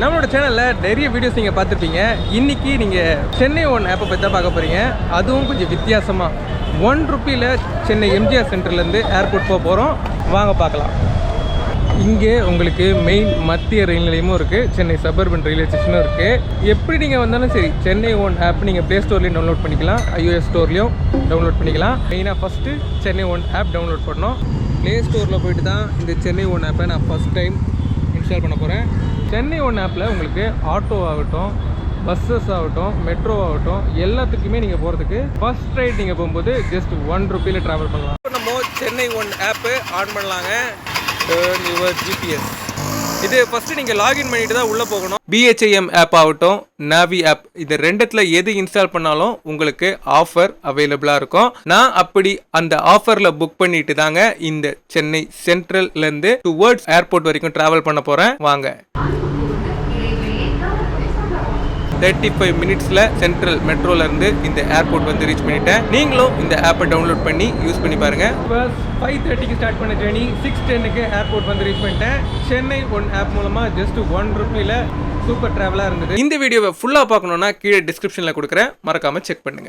நம்மளோட சேனலில் நிறைய வீடியோஸ் நீங்கள் பார்த்துருப்பீங்க. இன்னைக்கு நீங்கள் சென்னை ஒன் ஆப்பை பற்றி தான் பார்க்க போகிறீங்க அதுவும் கொஞ்சம் வித்தியாசமாக ஒன் ருப்பியில் சென்னை எம்ஜிஆர் சென்டர்லேருந்து ஏர்போர்ட் போக போகிறோம் வாங்க பார்க்கலாம். இங்கே உங்களுக்கு மெயின் மத்திய ரயில் நிலையமும் இருக்குது சென்னை சபர்பன் ரயில்வே ஸ்டேஷனும் இருக்குது எப்படி நீங்கள் வந்தாலும் சரி சென்னை ஒன் ஆப் நீங்கள் ப்ளே ஸ்டோர்லேயும் டவுன்லோட் பண்ணிக்கலாம். ஐஓஎஸ் ஸ்டோர்லேயும் டவுன்லோட் பண்ணிக்கலாம். மெயினாக first Chennai one app download பண்ணோம் ப்ளே ஸ்டோரில் போயிட்டு தான் இந்த சென்னை ஒன் ஆப்பை நான் ஃபஸ்ட் டைம் இன்ஸ்டால் பண்ண போகிறேன் சென்னை ஒன் ஆப்பில் உங்களுக்கு ஆட்டோ ஆகட்டும் பஸ்ஸஸ் ஆகட்டும் மெட்ரோ ஆகட்டும் எல்லாத்துக்குமே நீங்கள் போகிறதுக்கு ஃபர்ஸ்ட் ரைட் நீங்கள் போகும்போது ஜஸ்ட் ஒன் ருப்பியில் ட்ராவல் பண்ணலாம். இப்போ நம்ம சென்னை ஒன் ஆப்பு ஆன் பண்ணலாங்க. யுவர் ஜிபிஎஸ் இது ஃபஸ்ட்டு நீங்கள் லாகின் பண்ணிட்டு தான் உள்ளே போகணும். பிஹெச்ஐஎம் ஆப் ஆகட்டும் நாவி ஆப் இது ரெண்டுத்துல எது இன்ஸ்டால் பண்ணாலும் உங்களுக்கு ஆஃபர் அவைலபிளாக இருக்கும். நான் அப்படி அந்த ஆஃபரில் புக் பண்ணிட்டு தாங்க இந்த சென்னை சென்ட்ரல்லேருந்து டுவர்ட்ஸ் ஏர்போர்ட் வரைக்கும் ட்ராவல் பண்ண போகிறேன் வாங்க. தேர்ட்டி ஃபைவ் மினிட்ஸில் சென்ட்ரல் மெட்ரோலேருந்து இந்த ஏர்போர்ட் வந்து ரீச் பண்ணிட்டேன். நீங்களும் இந்த ஆப்பை டவுன்லோட் பண்ணி யூஸ் பண்ணி பாருங்கள் ஃபைவ் தேர்ட்டிக்கு ஸ்டார்ட் பண்ண ஜேர்னி சிக்ஸ் டென்னுக்கு ஏர்போர்ட் வந்து ரீச் பண்ணிட்டேன். சென்னை ஒன் ஆப் மூலமாக ஜஸ்ட் ஒன் ருப்பியில் சூப்பர் ட்ராவலாக இருந்தது. இந்த வீடியோவை ஃபுல்லாக பார்க்கணுன்னா கீழே டிஸ்கிரிப்ஷனில் கொடுக்குறேன். மறக்காமல் செக் பண்ணுங்கள்